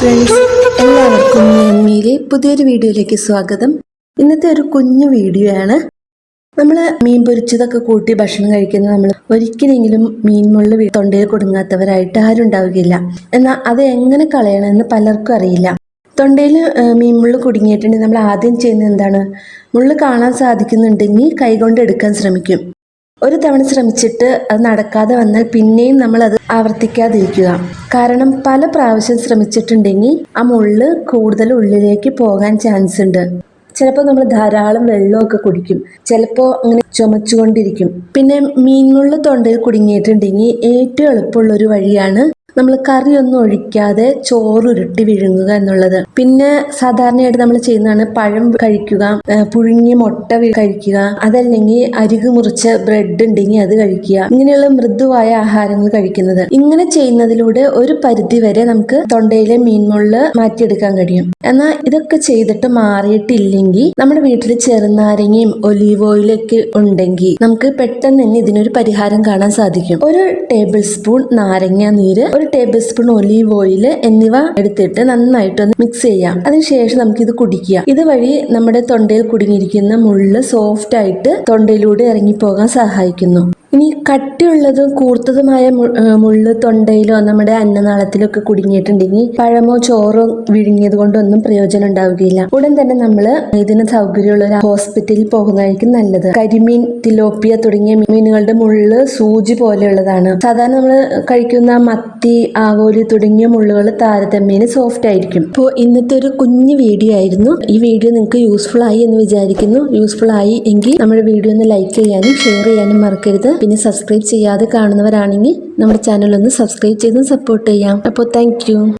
Friends എല്ലാവർക്കും മീൻമീലെ പുതിയൊരു വീഡിയോയിലേക്ക് സ്വാഗതം. ഇന്നത്തെ ഒരു കുഞ്ഞു വീഡിയോ ആണ് നമ്മൾ മീൻ പൊരിച്ചതൊക്കെ കൂട്ടി ഭക്ഷണം കഴിക്കുന്ന നമ്മൾ ഒരിക്കലെങ്കിലും മീൻ മുള്ളു തൊണ്ടയിൽ കൊടുങ്ങാത്തവരായിട്ട് ആരും ഉണ്ടാവുകയില്ല. എന്നാൽ അത് എങ്ങനെ കളയണമെന്ന് പലർക്കും അറിയില്ല. തൊണ്ടയിൽ മീൻ മുള്ളു കുടുങ്ങിയിട്ടുണ്ടെങ്കിൽ നമ്മൾ ആദ്യം ചെയ്യുന്നത് എന്താണ്? മുള്ളു കാണാൻ സാധിക്കുന്നുണ്ടെങ്കിൽ കൈകൊണ്ട് എടുക്കാൻ ശ്രമിക്കും. ഒരു തവണ ശ്രമിച്ചിട്ട് അത് നടക്കാതെ വന്നാൽ പിന്നെയും നമ്മൾ അത് ആവർത്തിക്കാതിരിക്കുക. കാരണം പല പ്രാവശ്യം ശ്രമിച്ചിട്ടുണ്ടെങ്കിൽ ആ മുള്ള് കൂടുതൽ ഉള്ളിലേക്ക് പോകാൻ ചാൻസ് ഉണ്ട്. ചിലപ്പോൾ നമ്മൾ ധാരാളം വെള്ളമൊക്കെ കുടിക്കും. ചിലപ്പോൾ അങ്ങനെ ചുമച്ചുകൊണ്ടിരിക്കും. പിന്നെ മീൻമുള്ള് തൊണ്ടയിൽ കുടുങ്ങിയിട്ടുണ്ടെങ്കിൽ ഏറ്റവും എളുപ്പമുള്ള ഒരു വഴിയാണ് നമ്മൾ കറിയൊന്നും ഒഴിക്കാതെ ചോറ് ഉരുട്ടി വിഴുങ്ങുക എന്നുള്ളത്. പിന്നെ സാധാരണയായിട്ട് നമ്മൾ ചെയ്യുന്നതാണ് പഴം കഴിക്കുക പുഴുങ്ങിയ മുട്ട കഴിക്കുക അതല്ലെങ്കിൽ അരികു മുറിച്ച ബ്രെഡ് ഉണ്ടെങ്കിൽ അത് കഴിക്കുക. ഇങ്ങനെയുള്ള മൃദുവായ ആഹാരങ്ങൾ കഴിക്കുന്നത്. ഇങ്ങനെ ചെയ്യുന്നതിലൂടെ ഒരു പരിധി വരെ നമുക്ക് തൊണ്ടയിലെ മീൻമുള്ള് മാറ്റിയെടുക്കാൻ കഴിയും. എന്നാൽ ഇതൊക്കെ ചെയ്തിട്ട് മാറിയിട്ടില്ലെങ്കിൽ നമ്മുടെ വീട്ടിൽ ചെറുനാരങ്ങയും ഒലീവ് ഓയിലൊക്കെ ഉണ്ടെങ്കിൽ നമുക്ക് പെട്ടെന്ന് തന്നെ ഇതിനൊരു പരിഹാരം കാണാൻ സാധിക്കും. ഒരു ടേബിൾ സ്പൂൺ നാരങ്ങ നീര് ഒരു ടേബിൾ സ്പൂൺ ഒലീവ് ഓയിൽ എന്നിവ എടുത്തിട്ട് നന്നായിട്ടൊന്ന് മിക്സ് ചെയ്യാം. അതിനുശേഷം നമുക്ക് ഇത് കുടിക്കുക. ഇതുവഴി നമ്മുടെ തൊണ്ടയിൽ കുടുങ്ങിയിരിക്കുന്ന മുള്ള് സോഫ്റ്റ് ആയിട്ട് തൊണ്ടയിലൂടെ ഇറങ്ങിപ്പോകാൻ സഹായിക്കുന്നു. ഇനി കട്ടിയുള്ളതും കൂർത്തതുമായ മുള്ള് തൊണ്ടയിലോ നമ്മുടെ അന്നനാളത്തിലോ ഒക്കെ കുടുങ്ങിയിട്ടുണ്ടെങ്കിൽ പഴമോ ചോറോ വിഴുങ്ങിയത് കൊണ്ടൊന്നും പ്രയോജനം ഉണ്ടാവുകയില്ല. ഉടൻ തന്നെ നമ്മൾ ഇതിന് സൗകര്യമുള്ള ഒരു ഹോസ്പിറ്റലിൽ പോകുന്നതായിരിക്കും നല്ലത്. കരിമീൻ തിലോപ്പിയ തുടങ്ങിയ മീനുകളുടെ മുള്ള് സൂചി പോലെയുള്ളതാണ്. സാധാരണ നമ്മൾ കഴിക്കുന്ന മത്തി ആവോലി തുടങ്ങിയ മുള്ളുകൾ താരതമ്യേന സോഫ്റ്റ് ആയിരിക്കും. അപ്പോൾ ഇന്നത്തെ ഒരു കുഞ്ഞു വീഡിയോ ആയിരുന്നു. ഈ വീഡിയോ നിങ്ങൾക്ക് യൂസ്ഫുൾ ആയി എന്ന് വിചാരിക്കുന്നു. യൂസ്ഫുൾ ആയി എങ്കിൽ നമ്മുടെ വീഡിയോ ഒന്ന് ലൈക്ക് ചെയ്യാനും ഷെയർ ചെയ്യാനും മറക്കരുത്. പിന്നെ സബ്സ്ക്രൈബ് ചെയ്യാതെ കാണുന്നവരാണെങ്കിൽ നമ്മുടെ ചാനൽ ഒന്ന് സബ്സ്ക്രൈബ് ചെയ്തും സപ്പോർട്ട് ചെയ്യാം. അപ്പോൾ താങ്ക്